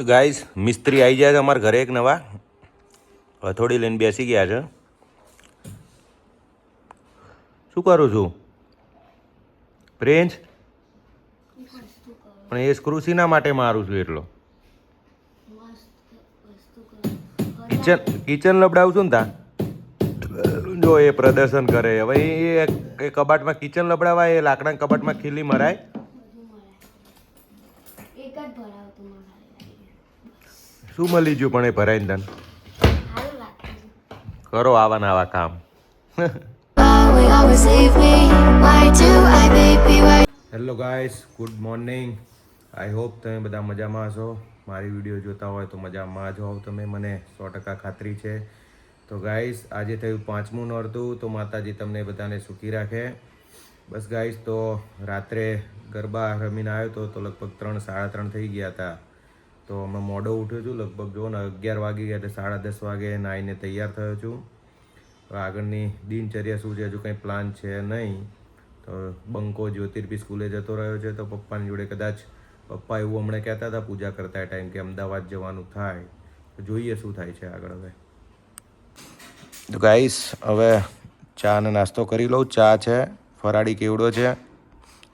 તો ગાઈસ, મિસ્ત્રી આવી જાય છે અમારા ઘરે એક નવા. હથોડી લઈને બેસી ગયા છે. શું કરું છું? પ્રિન્સ? પણ એ સ્ક્રૂ સીના માટે મારું છું એટલો. કિચન કિચન લબડાવું છું ને તા? જો એ પ્રદર્શન કરે. હવે એ કબાટમાં કિચન લબડાવાય, એ લાકડાના કબાટમાં ખીલી મરાય એક જ ભરાવતું મને શું મળી ગયું પણ એ ભરાઈને તને? કરો આવા આવા કામ? Hello guys good morning I hope તમે બધા મજામાં હશો. મારી વીડિયો જોતા હોય તો મજામાં જ હોવ તમે. મને સો ટકા ખાતરી છે. તો ગાઈસ આજે થયું પાંચમું નોરતું તો માતાજી તમને બધાને સુખી રાખે. બસ ગાઈસ તો રાત્રે ગરબા રમીને આવ્યો તો તો લગભગ ત્રણ સાડા ત્રણ થઈ ગયા હતા. તો હમણાં મોડો ઉઠ્યો છું, લગભગ જો ને અગિયાર વાગી ગયા એટલે સાડા દસ વાગે નાહીને તૈયાર થયો છું. હવે આગળની દિનચર્યા શું છે, હજુ કંઈ પ્લાન છે નહીં. તો બંકો જ્યોતિર્પી સ્કૂલે જતો રહ્યો છે, તો પપ્પાની જોડે કદાચ પપ્પા એવું હમણાં કહેતા હતા, પૂજા કરતા ટાઈમ કે અમદાવાદ જવાનું થાય. તો જોઈએ શું થાય છે આગળ હવે. તો ગાઈસ હવે ચા ને નાસ્તો કરી લઉં. ચા છે, ફરાળી કેવડો છે.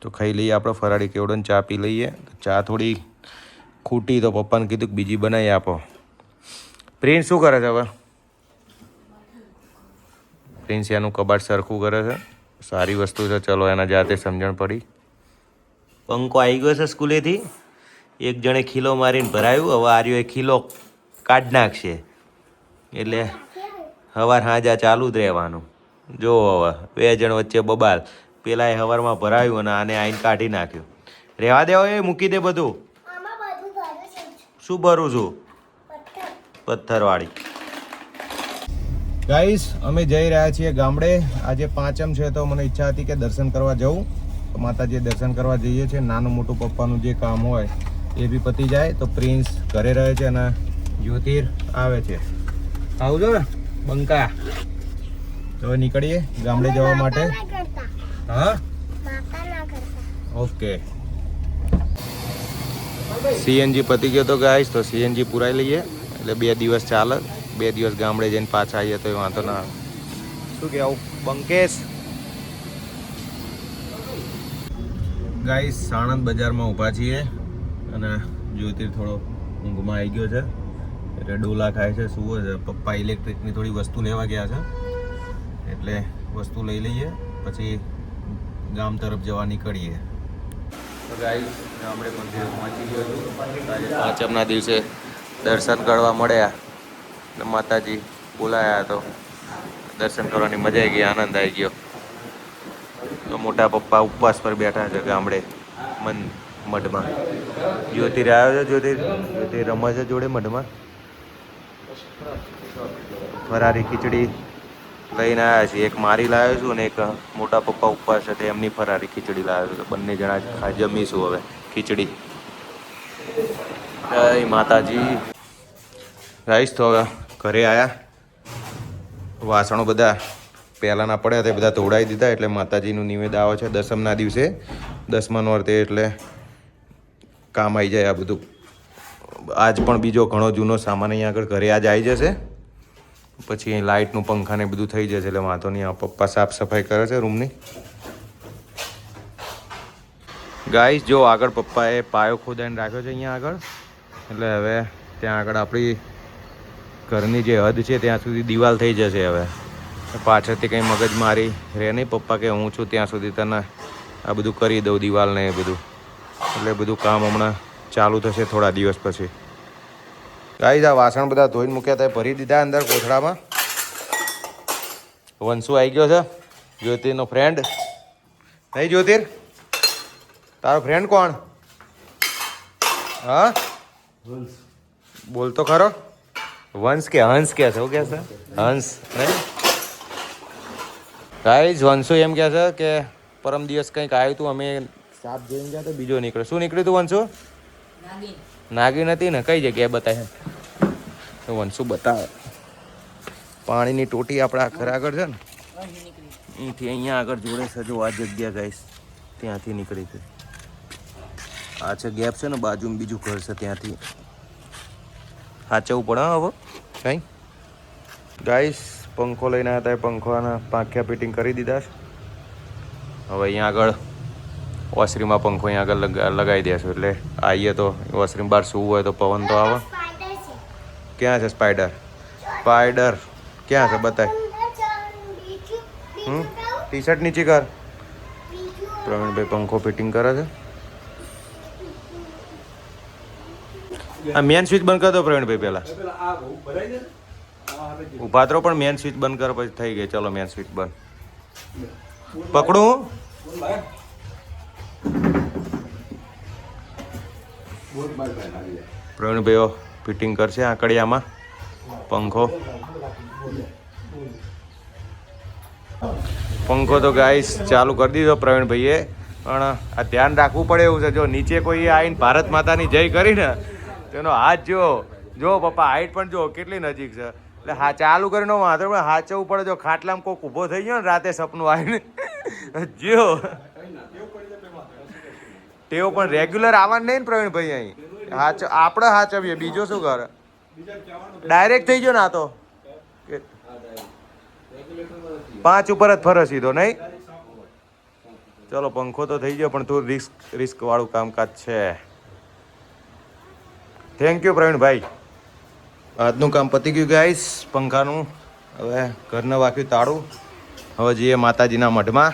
તો ખાઈ લઈએ આપણે ફરાળી કેવડો ચા પી લઈએ. તો ચા થોડી ખૂટી તો પપ્પાને કીધું કે બીજી બનાવી આપો. પ્રિન્સ શું કરે છે હવે પ્રિન્સ એનું કબાટ સરખું કરે છે. સારી વસ્તુ છે. ચલો, એના જાતે સમજણ પડી. પંકો આવી ગયો છે સ્કૂલેથી. એક જણે ખીલો મારીને ભરાયું. હવે આર્યો એ ખીલો કાઢ નાખશે. એટલે હવાર હાજા ચાલુ જ રહેવાનું. જો હવે, બે જણ વચ્ચે બબાલ. પેલાએ હવારમાં ભરાયું અને આને આઈને કાઢી નાખ્યું. રહેવા દેવો એ મૂકી દે બધું. શું ભરું છું? પથ્થરવાળી. ગાઈસ અમે જઈ રહ્યા છીએ ગામડે. આજે પાંચમ છે તો મને ઈચ્છા હતી કે દર્શન કરવા જવું. તો માતાજી દર્શન કરવા જઈએ છીએ. નાનું મોટું પપ્પાનું જે કામ હોય એ બી પતી જાય. તો પ્રિન્સ ઘરે રહે છે અને જ્યોતિર આવે છે. આવજો ને બંકા. તો હવે નીકળીએ ગામડે જવા માટે. હા? ઓકે. સીએનજી પતી ગયો તો ગાઈશ, તો સીએનજી પુરાઈ લઈએ. એટલે બે દિવસ ચાલે. બે દિવસ ગામડે જઈને પાછા આવીએ તો વાંધો ના શું કે આવું બંકેશ? ગાઈશ, સાણંદ બજારમાં ઊભા છીએ અને જ્યોતિર થોડો ઊંઘમાં આવી ગયો છે. એટલે ડોલા ખાય છે, સુવો છે. પપ્પા ઇલેક્ટ્રિકની થોડી વસ્તુ લેવા ગયા છે. એટલે વસ્તુ લઈ લઈએ, પછી ગામ તરફ જવા નીકળીએ. તો ગાઈસ ગામડે મંદિરે ગયો છું. આજે પાંચમના દિવસે દર્શન કરવા મળ્યા. અને માતાજી બોલાયા તો દર્શન કરવાની મજા આવી ગઈ, આનંદ આવી ગયો. તો મોટા પપ્પા ઉપવાસ પર બેઠા છે ગામડે, મન મઢમાં. જ્યોતિર આવ્યો છે, જ્યોતિર? જ્યોતિર રમે છે જોડે મઢમાં? ફરારી ખીચડી લઈને આવ્યા છીએ. એક મારી લાવ્યો છું અને એક મોટા પપ્પા ઉપવાસ છે એમની ફરારી ખીચડી લાવ્યો છું. બંને જણા જમીશું હવે ખીચડી. જય માતાજી. રાઈસ તો ઘરે આવ્યા વાસણો બધા પહેલાંના પડ્યા તે બધા તોડાવી દીધા એટલે માતાજીનું નિવેદ આવે છે દસમના દિવસે. દસમાનો અર્થે એટલે કામ આવી જાય આ બધું. આજ પણ બીજો ઘણો જૂનો સામાન અહીંયા આગળ ઘરે આજ આવી જશે. પછી અહીં લાઇટનું પંખા ને બધું થઈ જશે એટલે વાંધો નહીં. આ પપ્પા સાફ સફાઈ કરે છે રૂમની. ગાઈસ જો આગળ પપ્પાએ પાયો ખોદાઈને રાખ્યો છે અહીંયા આગળ. એટલે હવે ત્યાં આગળ આપણી ઘરની જે હદ છે ત્યાં સુધી દિવાલ થઈ જશે હવે. પાછળથી કંઈ મગજ મારી રહે નહીં પપ્પા કે હું છું ત્યાં સુધી તને આ બધું કરી દઉં દિવાલને એ બધું. એટલે બધું કામ હમણાં ચાલુ થશે થોડા દિવસ પછી. ગાઈસ આ વાસણ બધા ધોઈને મૂક્યા એ ભરી દીધા અંદર કોથળામાં. વંશુ આવી ગયો છે જ્યોતિરનો ફ્રેન્ડ નહીં જ્યોતિર? તારો ફ્રેન્ડ કોણ? હા? બોલતો ખરો. વંશ કે હંસ કે છે કે છે? હંસ, નહીં? ગાઈઝ, વંશુ એમ કહે છે કે પરમ દિવસ કંઈક આવ્યું હતું અમે સાપ જોઈને ગયા તો, બીજો નીકળ્યો. શું નીકળ્યું હતું વંશુ? નાગી નથી ને કઈ જગ્યાએ બતાવે તો વંશુ બતાવે. પાણીની ટોટી આપણા ઘર આગળ છે ને અહીંથી અહીંયા આગળ જોડે છે. જો આ જગ્યા ગઈશ ત્યાંથી નીકળી છે આ છે ગેપ છે ને બાજુમાં બીજું ઘર છે ત્યાંથી. સાચવવું પડે હવે? કઈ? ગાઈસ પંખો લઈને આવ્યા હતા એ પંખોના પાંખ્યા ફિટિંગ કરી દીધા છે. હવે અહીંયા આગળ વોશરીમાં પંખો અહીંયા આગળ લગાવી દેશું એટલે આવીએ તો વોશરીમ બહાર સૂવું હોય તો પવન તો આવે. ક્યાં છે સ્પાઈડર સ્પાઈડર ક્યાં છે બતાય? હમ? ટી શર્ટ નીચે કર. પ્રવીણભાઈ પંખો ફિટિંગ કરે છે. આ મેન સ્વિચ બંધ કરી દો પ્રવીણભાઈ પહેલા. ઊભા તો પણ મેન સ્વિચ બંધ કર પછી થઈ ગઈ. ચલો મેન સ્વિચ બંધ. પકડું? પ્રવીણભાઈઓ ફિટિંગ કરશે આંકડિયામાં, પંખો. પંખો તો ગાઈસ ચાલુ કરી દીધો પ્રવીણભાઈએ, પણ આ ધ્યાન રાખવું પડે એવું છે. જો નીચે કોઈ આવીને ભારત માતાની જય કરીને, તેનો હાથ જો જો પપ્પા હાઈટ પણ જો કેટલી નજીક છે. એટલે હા, ચાલુ કરીને વાંધો પણ હાચવું પડે જો ખાટલામાં કોઈક ઊભો થઈ ગયો ને રાતે સપનું આવીને. જો. તેઓ પણ રેગ્યુલર આવવાનું નહીં ને પ્રવીણભાઈ અહીં? હાચ, આપણે હાચવીએ, બીજો શું કરે ડાયરેક્ટ થઈ ગયો ને આ તો? પાંચ ઉપર જ ફરે સીધો, નહીં? ચલો, પંખો તો થઈ ગયો, પણ તું રિસ્ક રિસ્ક વાળું કામકાજ છે. Thank you Pravinbhai. આજનું કામ પતી ગયું ગાઈસ પંખાનું. હવે ઘરને વાક્યું તાળું. હવે જઈએ માતાજીના મઢમાં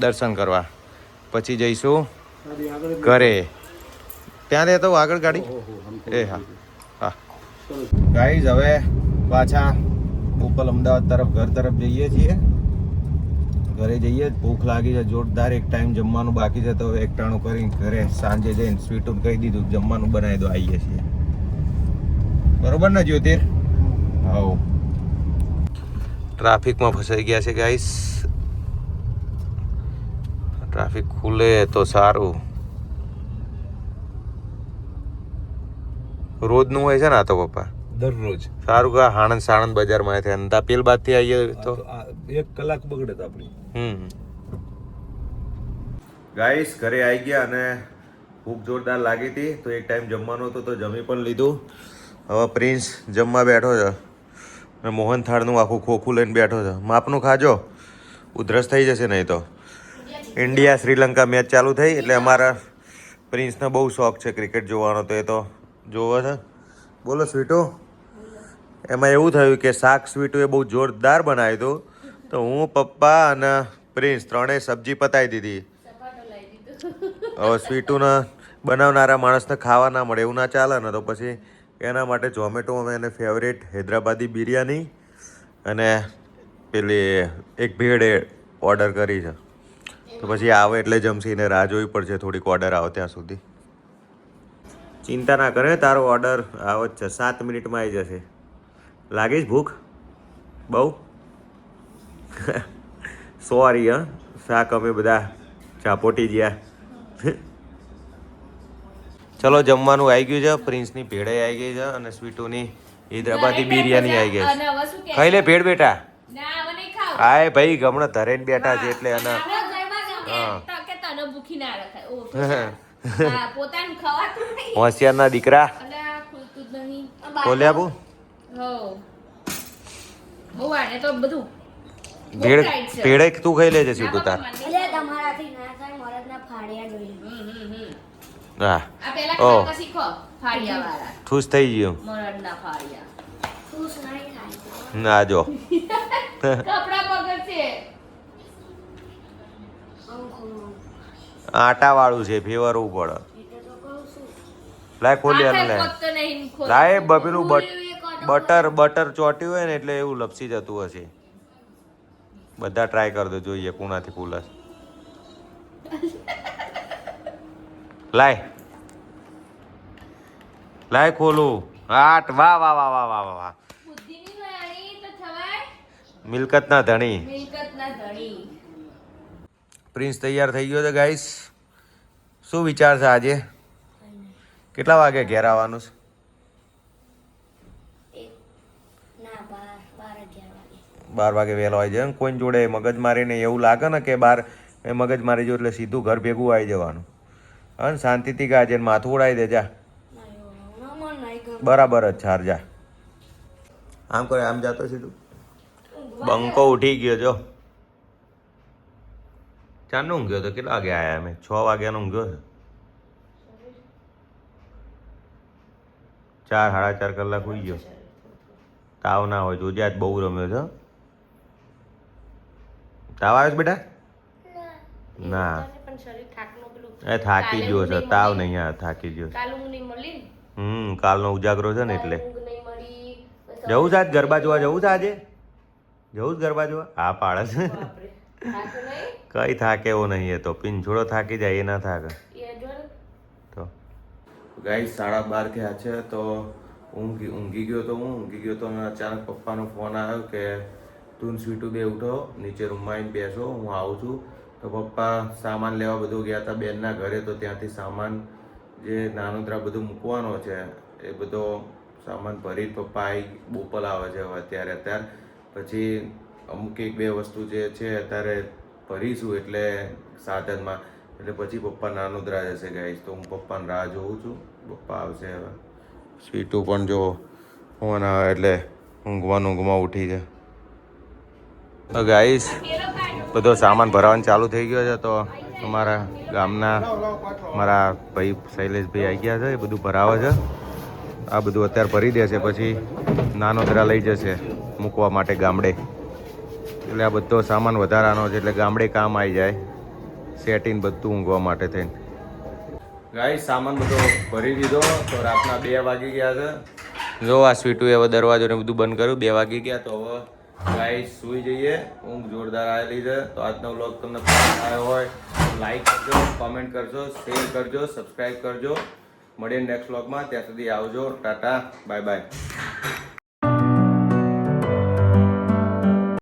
દર્શન કરવા. પછી જઈશું. ઘરે. ત્યાં રહેતો આગળ ગાડી? એ હા. હા. ગાઈઝ હવે પાછા ઉપલ અમદાવાદ તરફ ઘર તરફ જઈએ છીએ. ઘરે જઈએ ભૂખ લાગી છે જોરદાર. એક ટાઈમ જમવાનું બાકી છે તો હવે એકટાણું કરીને ઘરે સાંજે જઈને સ્વીટું કહી દીધું જમવાનું બનાવી દો આવીએ છીએ. બરોબર ને જ્યોતિર? હા ટ્રાફિકમાં ફસાઈ ગયા છે ગાઈસ ટ્રાફિક ખુલે તો સારું. રોજનું હોય છે ને આ તો પપ્પા? દરરોજ. સારું કે આણંદ સાણંદ બજારમાં છે? અને પેલ બાદથી આવીએ તો? એક કલાક બગડે તો આપણી. હમ ગાઈસ ઘરે આવી ગયા અને ભૂખ જોરદાર લાગી હતી. તો એક ટાઈમ જમવાનું હતું તો જમી પણ લીધું. હવે પ્રિન્સ જમવા બેઠો છે. અને મોહન થાળનું આખું ખોખું લઈને બેઠો છે. માપનું ખાજો. ઉધરસ થઈ જશે નહીં તો. ઇન્ડિયા શ્રીલંકા મેચ ચાલુ થઈ એટલે અમારા પ્રિન્સનો બહુ શોખ છે ક્રિકેટ જોવાનો. તો એ તો જોવો છે. બોલો સ્વીટો. એમાં એવું થયું કે શાક સ્વીટું એ બહુ જોરદાર બનાવ્યું હતું. તો હું, પપ્પા અને પ્રિન્સ ત્રણેય સબ્જી પતાવી દીધી. હવે સ્વીટુને બનાવનારા માણસને ખાવા ના મળે એવું ના ચાલે ને તો પછી એના માટે ઝોમેટો અમે એને ફેવરેટ હૈદરાબાદી બિરયાની અને પેલી એક ભેળ ઓર્ડર કરી છે. તો પછી આવે એટલે જમશીને રાહ જોવી પડશે થોડીક ઓર્ડર આવે ત્યાં સુધી. ચિંતા ના કરે તારો ઓર્ડર આવો જ છે સાત મિનિટમાં આવી જશે. લાગીશ ભૂખ? બહુ? સોરી હા. શાક અમે બધા ચાપોટી ગયા. ચલો જમવાનું આવી ગયું છે પ્રિન્સની ભેળે આવી ગઈ છે અને સ્વીટુની હૈદરાબાદી બિરયાની આવી ગઈ છે. ખાઈ લે ભેળ બેટા? હા ભાઈ ગમણે ધરેને બેઠા છે એટલે અને આપણે ઘરમાં શું કે હા. ત- ભૂખી ના રખાય. ઓ હા, પોતાનું ખવાતું નહીં હોશિયારના દીકરા. અને આ ખુલતું જ નહીં. બોલે બુ હો બહુ? આને તો બધું ભેળ છે. ભેળે તું ખાઈ લેજે સીધું તાર. એટલે તમારાથી ના થાય મરદના ફાડ્યા જોઈએ હમ, હમ. હા. આ પેલા ઓહ. ખાતા શીખો ફાડિયા વાળા ખુશ થઈ ગયું. મરડના ફાડિયા ખુશ નહીં થાય. ના જો. કપડા આટા વાળું છે ફેવરવું પડે. લાય ખોલી આને આખે લે પગ તો નહીં ખોલતું. લાય બપેલું બટર બટર ચોટ્યું હોય ને એટલે એવું લપસી જતું હશે. બધા ટ્રાય કરજો જોઈએ કુણાથી કુલસ લાય. લાય ખોલું. આટ વાહ વાહ વાહ વાહ વાહ વાહ. વાહ ના ધણી. મિલકત ના ધણી. પ્રિન્સ તૈયાર થઈ ગયો છે ગાઈસ શું વિચાર છે આજે? કેટલા વાગે ઘેર આવવાનું છે? બાર વાગે. વહેલો આવી જાય કોઈ જોડે મગજ મારીને એવું લાગે ને કે બાર મગજ મારી જો એટલે સીધું ઘર ભેગું આવી જવાનું. અને શાંતિથી ગાજે માથું ઉડાવી દે જા. ના એવું ના મન નહીં ગમતું બરાબર જ છાર જા. આમ કરે આમ જાતો સીધું. બંકો ઉઠી ગયો જો. ચારનો ઊંઘ્યો તો કેટલા વાગે આવ્યા અમે? છ વાગ્યાનો ઊંઘ્યો છે. ચાર સાડા ચાર કલાક હોઈ ગયો. તાવ ના હોય જોજે આજ બહુ રમ્યો છે તાવ આવ્યો છે બેટા? ના. એ થાકી ગયો છે તાવ નહીં આ થાકી ગયો. હમ કાલનો ઉજાગરો છે ને એટલે. જવું છે આજ ગરબા જોવા જવું છે આજે? જવું જ ગરબા જોવા? હા પાડે છે. કઈ થાકે એવો નહીં એ તો. પિંજોડો થાકી જાય એ ના થાકે. તો. ગાઈ સાડા બાર થયા છે તો ઊંઘી ઊંઘી ગયો તો હું ઊંઘી ગયો તો અચાનક પપ્પાનો ફોન આવ્યો કે તું સ્વીટુ બે ઉઠો નીચે રૂમમાં આવીને બેસો હું આવું છું. તો પપ્પા સામાન લેવા બધું ગયા હતા બેનના ઘરે તો ત્યાંથી સામાન જે નાનોદરા બધું મૂકવાનો છે એ બધો સામાન ભરી પપ્પા આવી બોપલ આવે છે અત્યારે અત્યારે. પછી અમુક એક બે વસ્તુ જે છે, અત્યારે ભરીશું એટલે સાધનમાં. એટલે પછી પપ્પા નાનોદરા જશે ગાઈશ તો હું પપ્પાને રાહ જોઉં છું. પપ્પા આવશે હવે. સ્વીટુ પણ જો ફોન આવે એટલે ઊંઘવાનું ઊંઘમાં ઉઠી છે તો ગાઈશ બધો સામાન ભરાવાનું ચાલુ થઈ ગયો છે, તો અમારા ગામના મારા ભાઈ શૈલેષભાઈ આવી ગયા છે, એ બધું ભરાવે છે. આ બધું અત્યારે ભરી દેશે પછી નાનોદરા લઈ જશે, મૂકવા માટે ગામડે. એટલે આ બધો સામાન વધારાનો છે, એટલે ગામડે કામ આવી જાય. સેટિંગ બધું ઊંઘવા માટે થઈને. ગાઈ સામાન બધો ભરી દીધો, તો રાતના બે વાગી ગયા છે. જો આ સ્વીટું હવે દરવાજો ને બધું બંધ કર્યું, બે વાગી ગયા, તો હવે ગાય સુઈ જઈએ. ઊંઘ જોરદાર આવેલી છે. તો આજનો વ્લોગ તમને આવ્યો હોય લાઈક કરજો કોમેન્ટ કરજો શેર કરજો સબસ્ક્રાઈબ કરજો. મળીએ નેક્સ્ટ વ્લોગમાં ત્યાં સુધી આવજો. Tata bye bye